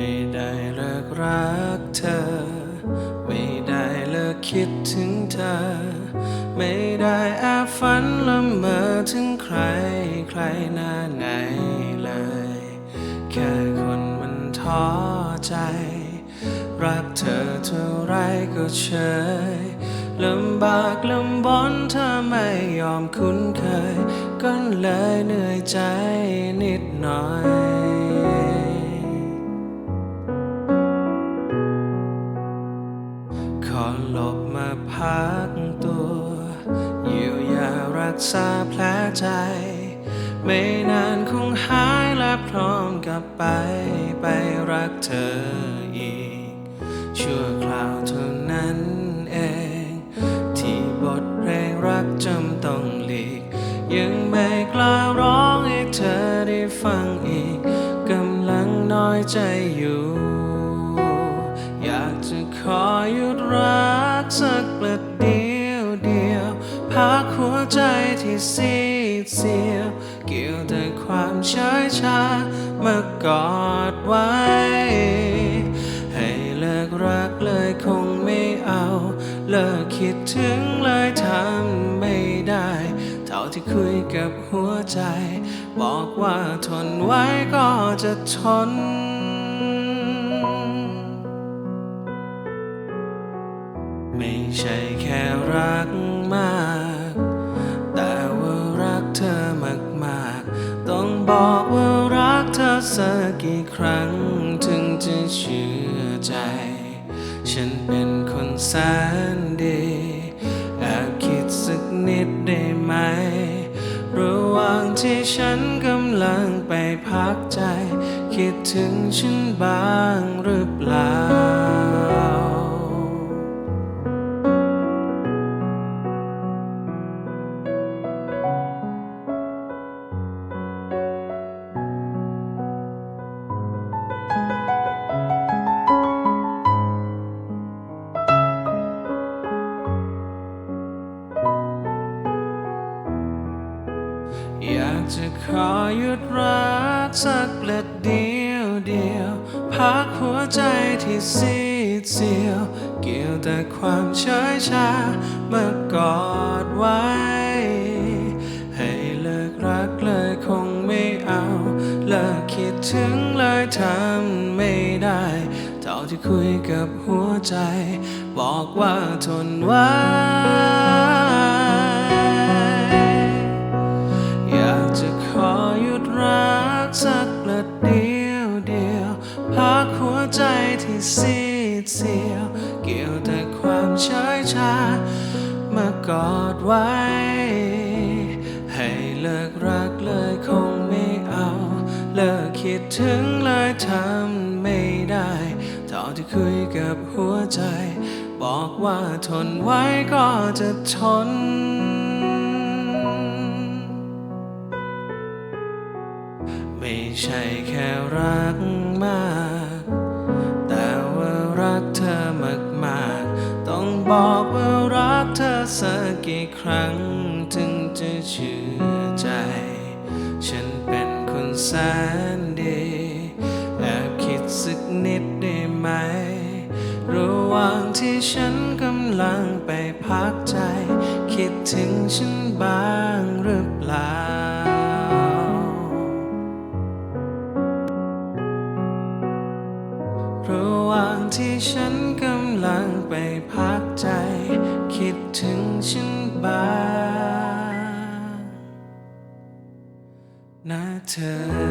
ไม่ได้เลิกรักเธอ ไม่ได้เลิกคิดถึงเธอ ไม่ได้แอบฝันละเมอถึงใครใครหน้าไหนเลย แค่คนมันท้อใจ รักเธอเท่าไรก็เฉยลำบากลำบนเธอไม่ยอมคุ้นเคย ก็เลยเหนื่อยใจนิดหน่อย รักษาแผลใจ ไม่นานคงหายและพร้อมกลับไป ไปรักเธออีก ชั่วคราวเท่านั้นเอง ที่บทเพลงรักจำต้องหลีก ยังไม่กล้าร้องให้เธอได้ฟังอีก กำลังน้อยใจอยู่ ใจที่ซีดเสียวเกี่ยวแต่ความเฉยชามากอดไว้ ให้เลิกรักเลยคงไม่เอา เลิกคิดถึงเลยทำไม่ได้ เท่าที่คุยกับหัวใจ บอกว่าทนไว้ก็จะทนไม่ใช่แค่รักมาก ครั้งถึงจะเชื่อใจ ฉันเป็นคนแสนดีแอบคิดสักนิดได้ไหม ระหว่างที่ฉันกำลังไปพักใจ คิดถึงฉันบ้างหรือเปล่า จะขอหยุดรักสักประเดียวเดียว พักหัวใจที่ซีดเสียว เกี่ยวแต่ความเฉยชามากอดไว้ ให้เลิกรักเลยคงไม่เอา เลิกคิดถึงเลยทำไม่ได้เท่าที่คุยกับหัวใจ บอกว่าทนไว้ สักประเดียวเดียวพักหัวใจที่ซีดเสียว เกี่ยวแต่ความเฉยชามากอดไว้ ให้เลิกรักเลยคงไม่เอา เลิกคิดถึงเลยทำไม่ได้เท่าที่คุยกับหัวใจ บอกว่าทนไว้ก็จะทน ไม่ใช่แค่รักมาก แต่ว่ารักเธอมากๆ ต้องบอกว่ารักเธอสักกี่ครั้ง ถึงจะเชื่อใจ ฉันเป็นคนแสนดีแอบคิดสักนิดได้ไหม ระหว่างที่ฉันกำลังไปพักใจ คิดถึงฉันบ้างหรือ เธอ